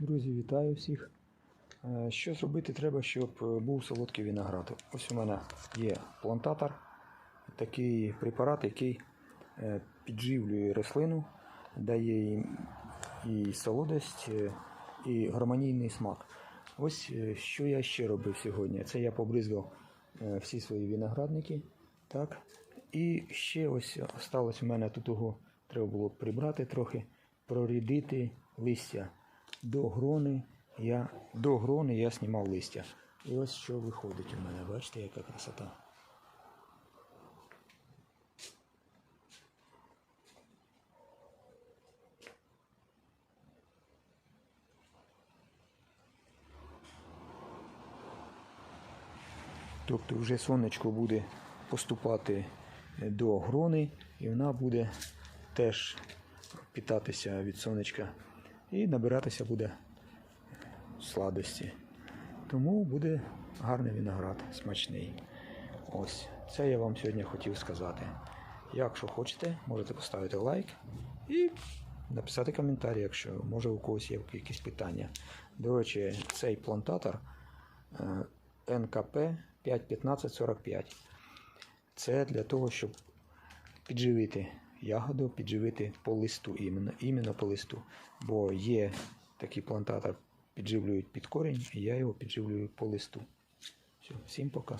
Друзі, вітаю всіх. Е, Що зробити треба, щоб е, був солодкий виноград? Ось у мене є плантатор, такий препарат, який е, підживлює рослину, дає їй і солодость, і гармонійний смак. Ось що я ще робив сьогодні. Це я побризгав всі свої виноградники. Так. І ще ось осталось у мене тут треба було прибрати трохи, прорідити листя. До грони я, до грони я знімав листя. І ось що виходить у мене, бачите, яка красота. Тобто вже сонечко буде поступати до грони, і вона буде теж питатися від сонечка і набиратися буде сладості. Тому буде гарний виноград, смачний. Ось, це я вам сьогодні хотів сказати. Якщо хочете, можете поставити лайк і написати коментар, якщо може у когось є якісь питання. До речі, цей плантатор е, НКП 51545. Це для того, щоб підживити ягоду, підживити по листу, іменно, іменно по листу. Бо є такий плантатор, підживлюють під корінь, і я його підживлюю по листу. Все, всім пока.